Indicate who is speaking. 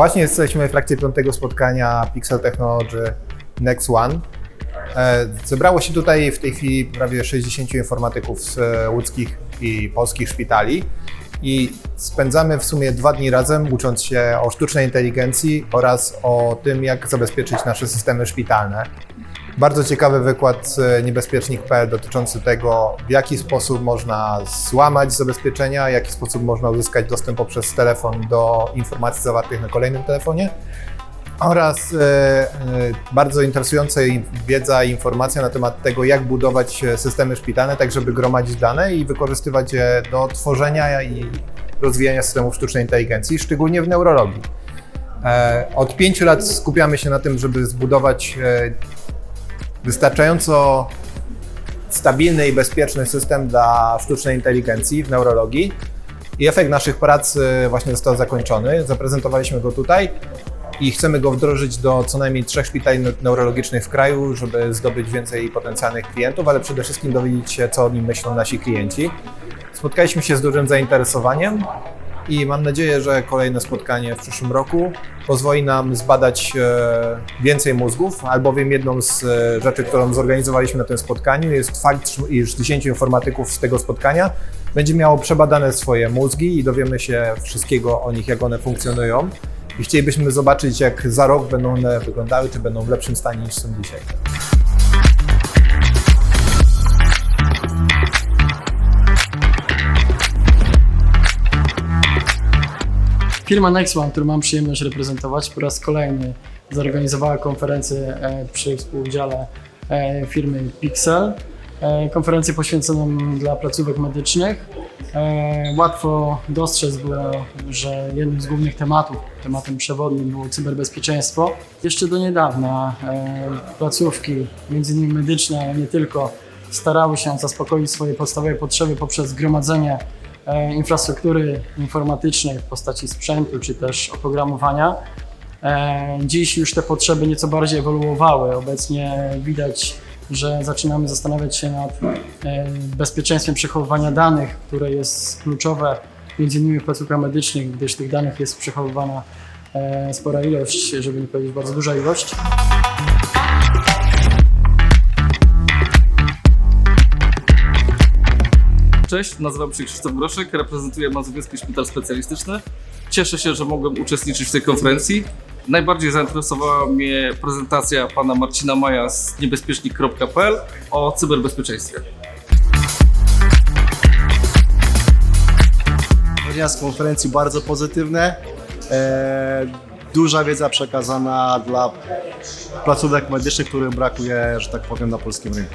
Speaker 1: Właśnie jesteśmy w trakcie piątego spotkania Pixel Technology Next One. E, Zebrało się tutaj w tej chwili prawie 60 informatyków z e, łódzkich i polskich szpitali i spędzamy w sumie dwa dni razem ucząc się o sztucznej inteligencji oraz o tym, jak zabezpieczyć nasze systemy szpitalne. Bardzo ciekawy wykład niebezpiecznik.pl dotyczący tego, w jaki sposób można złamać zabezpieczenia, w jaki sposób można uzyskać dostęp poprzez telefon do informacji zawartych na kolejnym telefonie oraz e, e, bardzo interesująca wiedza i informacja na temat tego, jak budować e, systemy szpitalne, tak żeby gromadzić dane i wykorzystywać je do tworzenia i rozwijania systemów sztucznej inteligencji, szczególnie w neurologii. Od pięciu lat skupiamy się na tym, żeby zbudować wystarczająco stabilny i bezpieczny system dla sztucznej inteligencji w neurologii. I efekt naszych prac e, właśnie został zakończony. Zaprezentowaliśmy go tutaj i chcemy go wdrożyć do co najmniej trzech szpitali neu- neurologicznych w kraju, żeby zdobyć więcej potencjalnych klientów, ale przede wszystkim dowiedzieć się, co o nim myślą nasi klienci. Spotkaliśmy się z dużym zainteresowaniem i mam nadzieję, że kolejne spotkanie w przyszłym roku pozwoli nam zbadać e, więcej mózgów, albowiem jedną z e, rzeczy, którą zorganizowaliśmy na tym spotkaniu jest fakt, iż 10 informatyków z tego spotkania będzie miało przebadane swoje mózgi i dowiemy się wszystkiego o nich, jak one funkcjonują. I chcielibyśmy zobaczyć, jak za rok będą one wyglądały, czy będą w lepszym stanie niż są dzisiaj.
Speaker 2: Firma Nextone, którą mam przyjemność reprezentować, po raz kolejny zorganizowała konferencję e, przy współudziale e, firmy Pixel. E, Konferencję poświęconą dla placówek medycznych. Łatwo dostrzec było, że jednym z głównych tematów, tematem przewodnim było cyberbezpieczeństwo. Jeszcze do niedawna placówki, między innymi medyczne, ale nie tylko, starały się zaspokoić swoje podstawowe potrzeby poprzez gromadzenie infrastruktury informatycznej w postaci sprzętu czy też oprogramowania. E, Dziś już te potrzeby nieco bardziej ewoluowały. Obecnie widać, że zaczynamy zastanawiać się nad e, bezpieczeństwem przechowywania danych, które jest kluczowe między innymi w placówkach medycznych, gdyż tych danych jest przechowywana e, spora ilość, żeby nie powiedzieć bardzo duża ilość.
Speaker 3: Cześć, nazywam się Krzysztof Groszek, reprezentuję Mazowiecki Szpital Specjalistyczny. Cieszę się, że mogłem uczestniczyć w tej konferencji. Najbardziej zainteresowała mnie prezentacja pana Marcina Maja z niebezpiecznik.pl o cyberbezpieczeństwie.
Speaker 4: Wrażenia z konferencji bardzo pozytywne. E, duża wiedza przekazana dla placówek medycznych, których brakuje, że tak powiem, na polskim rynku.